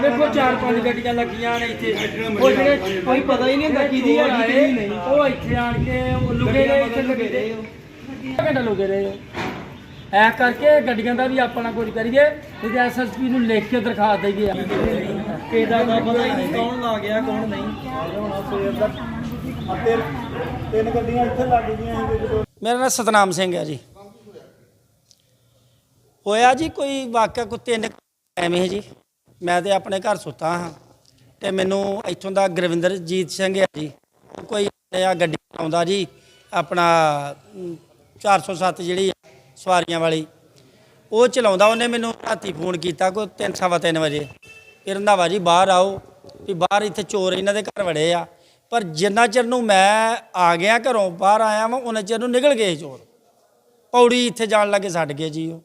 ਵੇਖੋ ਚਾਰ ਪੰਜ ਗੱਡੀਆਂ ਲੱਗੀਆਂ ਨੇ ਇੱਥੇ ਉਹ ਜਿਹੜੇ ਕੋਈ ਪਤਾ ਹੀ ਨਹੀਂ ਹੁੰਦਾ ਕਿਹਦੀ ਹੈ ਕਿਹਦੀ ਨਹੀਂ ਉਹ ਇੱਥੇ ਆਣ ਕੇ ਉਹ ਲੁਕੇ ਰਹੇ ਇੱਥੇ ਲੁਕੇ ਰਹੇ ਹੋ ਘੰਟਾ ਲੁਕੇ ਰਹੇ ਐ ਕਰਕੇ ਗੱਡੀਆਂ ਦਾ ਵੀ ਆਪਣਾ ਕੁਝ ਕਰੀਏ ਤੇ ਐਸਐਸਪੀ ਨੂੰ ਲਿਖ ਕੇ ਦਰਖਾਸਤ ਦੇਈਏ ਕਿਹਦਾ ਦਾ ਪਤਾ ਹੀ ਨਹੀਂ ਕੌਣ ਲਾ ਗਿਆ ਕੌਣ ਨਹੀਂ ਤਿੰਨ ਗੱਡੀਆਂ ਇੱਥੇ ਲੱਗ ਗਈਆਂ ਮੇਰਾ ਨਾਮ ਸਤਨਾਮ ਸਿੰਘ ਹੈ ਜੀ। ਹੋਇਆ ਜੀ ਕੋਈ ਵਾਕਿਆ ਕੋਈ ਤਿੰਨ ਐਵੇਂ ਹੈ ਜੀ? ਮੈਂ ਤੇ ਆਪਣੇ ਘਰ ਸੁੱਤਾ ਹਾਂ ਤੇ ਮੈਨੂੰ ਇੱਥੋਂ ਦਾ ਗੁਰਵਿੰਦਰਜੀਤ ਸਿੰਘ ਹੈ ਜੀ। ਕੋਈ ਆ ਗੱਡੀ ਆਉਂਦਾ ਜੀ ਆਪਣਾ ਅਮ, 407 ਜਿਹੜੀ ਸਵਾਰੀਆਂ ਵਾਲੀ। ਉਹ ਚਲਾਉਂਦਾ ਉਹਨੇ ਮੈਨੂੰ ਰਾਤੀ ਫੋਨ ਕੀਤਾ ਕੋਈ ਤਿੰਨ ਸਵਾ ਤਿੰਨ ਵਜੇ। ਫਿਰ ਰੰਧਾਵਾ ਜੀ ਬਾਹਰ ਆਓ ਵੀ ਬਾਹਰ ਇੱਥੇ ਚੋਰ ਇਹਨਾਂ ਦੇ ਘਰ ਵੜੇ ਆ। ਪਰ ਜਿੰਨਾ ਚਿਰ ਨੂੰ ਮੈਂ ਆ ਗਿਆ ਘਰੋਂ ਬਾਹਰ ਆਇਆ ਵਾਂ ਉਹਨਾਂ ਚਿਰ ਨੂੰ ਨਿਕਲ ਗਏ ਚੋਰ। ਪੌੜੀ ਇੱਥੇ ਜਾਣ ਲੱਗੇ ਛੱਡ ਗਏ ਜੀ ਉਹ।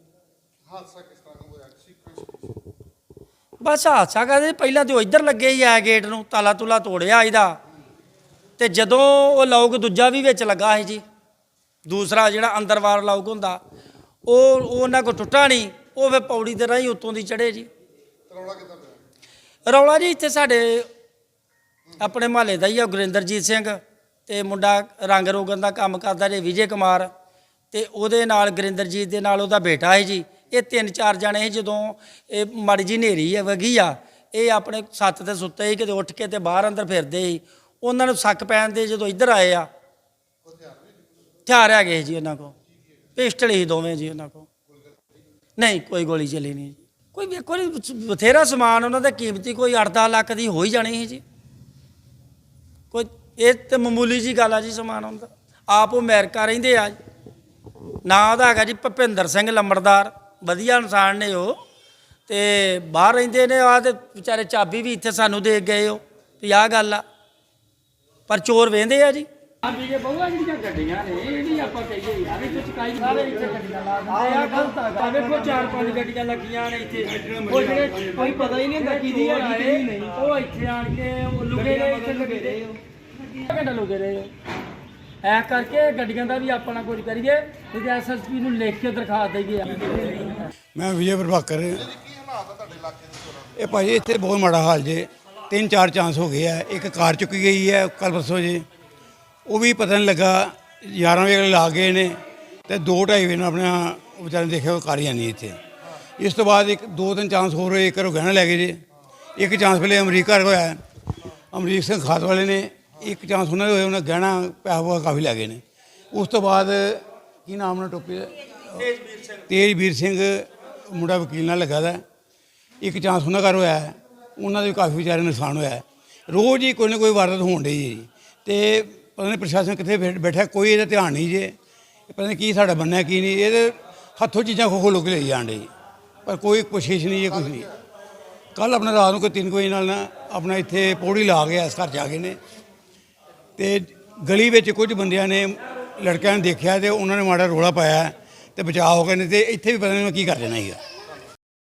ਬਸ ਹਾਦਸਾ ਕਹਦੇ? ਪਹਿਲਾਂ ਤੇ ਉਹ ਇੱਧਰ ਲੱਗੇ ਹੀ ਆ ਗੇਟ ਨੂੰ ਤਾਲਾ ਤੁਲਾ ਤੋੜਿਆ ਇਹਦਾ। ਤੇ ਜਦੋਂ ਉਹ ਲੌਕ ਦੂਜਾ ਵੀ ਵਿੱਚ ਲੱਗਾ ਸੀ ਜੀ ਦੂਸਰਾ ਜਿਹੜਾ ਅੰਦਰਵਾਰ ਲੌਕ ਹੁੰਦਾ ਉਹ ਉਹ ਉਹਨਾਂ ਕੋ ਟੁੱਟਾ ਨਹੀਂ ਉਹ ਫਿਰ ਪੌੜੀ ਦੇ ਰਾਹੀਂ ਉੱਤੋਂ ਦੀ ਚੜੇ ਜੀ। ਰੌਲਾ ਜੀ ਇੱਥੇ ਸਾਡੇ ਆਪਣੇ ਮਹੱਲੇ ਦਾ ਹੀ ਆ ਗੁਰਿੰਦਰਜੀਤ ਸਿੰਘ ਤੇ ਮੁੰਡਾ ਰੰਗ ਰੋਗਨ ਦਾ ਕੰਮ ਕਰਦਾ ਜੇ ਵਿਜੇ ਕੁਮਾਰ। ਤੇ ਉਹਦੇ ਨਾਲ ਗੁਰਿੰਦਰਜੀਤ ਦੇ ਨਾਲ ਉਹਦਾ ਬੇਟਾ ਹੈ ਜੀ। ਇਹ ਤਿੰਨ ਚਾਰ ਜਣੇ ਸੀ ਜਦੋਂ ਇਹ ਮਾੜੀ ਜੀ ਹਨੇਰੀ ਹੈ ਵਗੀ ਆ, ਇਹ ਆਪਣੇ ਸੱਤ ਤੇ ਸੁੱਤੇ ਸੀ, ਕਿਤੇ ਉੱਠ ਕੇ ਤੇ ਬਾਹਰ ਅੰਦਰ ਫਿਰਦੇ ਸੀ। ਉਹਨਾਂ ਨੂੰ ਸੱਕ ਪੈਣ ਦੇ ਜਦੋਂ ਇੱਧਰ ਆਏ ਆ, ਹਥਿਆਰ ਹੈਗੇ ਸੀ ਜੀ ਉਹਨਾਂ ਕੋਲ, ਪਿਸਟਲ ਹੀ ਦੋਵੇਂ ਜੀ ਉਹਨਾਂ ਕੋਲ। ਨਹੀਂ, ਕੋਈ ਗੋਲੀ ਚੱਲੀ ਨਹੀਂ ਜੀ। ਕੋਈ ਵੇਖੋ ਜੀ ਬਥੇਰਾ ਸਮਾਨ ਉਹਨਾਂ ਦਾ ਕੀਮਤੀ, ਕੋਈ 8-10 ਲੱਖ ਦੀ ਹੋ ਹੀ ਜਾਣੀ ਸੀ ਜੀ। ਕੋਈ, ਇਹ ਤੇ ਮਾਮੂਲੀ ਜੀ ਗੱਲ ਆ ਜੀ ਸਮਾਨ ਹੁੰਦਾ। ਆਪ ਉਹ ਅਮਰੀਕਾ ਰਹਿੰਦੇ ਆ ਨਾ ਉਹਦਾ ਹੈਗਾ ਜੀ ਭਪਿੰਦਰ ਸਿੰਘ ਲੰਬੜਦਾਰ। ਵਧੀਆ ਇਨਸਾਨ ਨੇ ਉਹ। ਤੇ ਬਾਹਰ ਰਹਿੰਦੇ ਨੇ ਆ ਤੇ ਵਿਚਾਰੇ ਚਾਬੀ ਵੀ ਇੱਥੇ ਸਾਨੂੰ ਦੇ ਗਏ ਉਹ, ਵੀ ਆਹ ਗੱਲ ਆ। ਪਰ ਚੋਰ ਵੇਂਦੇ ਆ ਜੀ। ਆ ਵੀਰੇ ਬਹੁਆਂ ਜਿਹੜੀਆਂ ਗੱਡੀਆਂ ਨੇ, ਇਹ ਨਹੀਂ ਆਪਾਂ ਕਹੀਏ ਯਾਰ ਇਹ ਚੁਕਾਈ ਸਾਰੇ ਇੱਥੇ ਗੱਡੀਆਂ ਲਾ ਦਿੰਦੇ ਆ। ਗਲਤ ਆ। ਆ ਵੇਖੋ, ਚਾਰ ਪੰਜ ਗੱਡੀਆਂ ਲੱਗੀਆਂ ਨੇ ਇੱਥੇ। ਉਹ ਜਿਹੜੇ ਕੋਈ ਪਤਾ ਹੀ ਨਹੀਂ ਹੁੰਦਾ ਕਿਹਦੀ ਹੈ ਉਹ ਇੱਥੇ ਆਣ ਕੇ ਲੁਕੇ ਰਹੇ, ਇੱਥੇ ਲੁਕੇ ਰਹੇ। ਘੰਟਾ ਲੁਕੇ ਰਹੇ? ਐ ਕਰਕੇ ਗੱਡੀਆਂ ਦਾ ਵੀ ਆਪਣਾ ਕੁਝ ਕਰੀਏ ਤੇ ਐਸਐਸਪੀ ਨੂੰ ਲਿਖ ਕੇ ਦਰਖਾਸਤ ਦੇਈਏ ਮੈਂ ਵਿਜੇ ਪ੍ਰਭਾਕਰ ਇਹ ਭਾਜੀ ਇੱਥੇ ਬਹੁਤ ਮਾੜਾ ਹਾਲ ਜੇ। ਤਿੰਨ ਚਾਰ ਚਾਂਸ ਹੋ ਗਏ ਆ। ਇੱਕ ਕਾਰ ਚੁੱਕੀ ਗਈ ਹੈ ਕੱਲ ਪਰਸੋਂ ਜੇ। ਉਹ ਵੀ ਪਤਾ ਨਹੀਂ ਲੱਗਾ 11 ਵਜੇ ਲਾ ਗਏ ਨੇ ਤੇ 2:30 ਵਜੇ ਨਾਲ ਆਪਣਾ ਉਹ ਵਿਚਾਰੇ ਦੇਖਿਆ ਉਹ ਕਾਰ ਹੀ ਨਹੀਂ ਇੱਥੇ। ਇਸ ਤੋਂ ਬਾਅਦ ਇੱਕ ਦੋ ਤਿੰਨ ਚਾਂਸ ਹੋਰ ਹੋਏ। ਇੱਕ ਘਰੋਂ ਗਹਿਣਾ ਲੈ ਗਏ ਜੇ। ਇੱਕ ਚਾਂਸ ਪਹਿਲੇ ਅਮਰੀਕਾ ਹੋਇਆ ਅਮਰੀਕ ਸਿੰਘ ਖਾਸ ਵਾਲੇ ਨੇ। ਇੱਕ ਚਾਂਸ ਉਹਨਾਂ ਦੇ ਹੋਏ ਉਹਨਾਂ ਗਹਿਣਾ ਪੈਸਾ ਪੂਸਾ ਕਾਫੀ ਲੈ ਗਏ ਨੇ। ਉਸ ਤੋਂ ਬਾਅਦ ਕੀ ਨਾਮ ਉਹਨਾਂ ਟੋਪੀ ਦਾ? ਤੇਜਵੀਰ ਸਿੰਘ। ਮੁੰਡਾ ਵਕੀਲ ਨਾਲ ਲੱਗਾ ਦਾ। ਇੱਕ ਚਾਂਸ ਉਹਨਾਂ ਘਰ ਹੋਇਆ। ਉਹਨਾਂ ਦੇ ਵੀ ਕਾਫੀ ਵਿਚਾਰੇ ਨੁਕਸਾਨ ਹੋਇਆ। ਰੋਜ਼ ਹੀ ਕੋਈ ਨਾ ਕੋਈ ਵਾਰਦਾਤ ਹੋਣ ਡਈ ਹੈ ਜੀ। ਤੇ ਪਤਾ ਨਹੀਂ ਪ੍ਰਸ਼ਾਸਨ ਕਿੱਥੇ ਬੈਠ- ਕੋਈ ਇਹਦਾ ਧਿਆਨ ਨਹੀਂ ਜੇ। ਪਤਾ ਨਹੀਂ ਕੀ ਸਾਡਾ ਬੰਨਿਆ ਕੀ ਨਹੀਂ। ਇਹਦੇ ਹੱਥੋਂ ਚੀਜ਼ਾਂ ਖੋ ਖੋ ਲੋਕ ਲਈ ਜਾਣ ਡਈ। ਪਰ ਕੋਈ ਕੋਸ਼ਿਸ਼ ਨਹੀਂ ਹੈ ਕੁਝ ਨਹੀਂ। ਕੱਲ ਆਪਣਾ ਰਾਤ ਨੂੰ ਕੋਈ 3 ਵਜੇ ਨਾਲ ਨਾ ਆਪਣਾ ਇੱਥੇ ਪੌੜੀ ਲਾ ਗਿਆ ਇਸ ਘਰ ਜਾ ਕੇ ਨੇ। ਤੇ ਗਲੀ ਵਿੱਚ ਕੁਝ ਬੰਦਿਆਂ ਨੇ ਲੜਕਿਆਂ ਨੂੰ ਦੇਖਿਆ ਤੇ ਉਹਨਾਂ ਨੇ ਮਾੜਾ ਰੋਲਾ ਪਾਇਆ ਤੇ ਬਚਾਅ ਹੋ ਗਏ ਨੇ ਤੇ ਇੱਥੇ ਵੀ ਪਤਾ ਨਹੀਂ ਮੈਂ ਕੀ ਕਰ ਦੇਣਾ ਸੀਗਾ।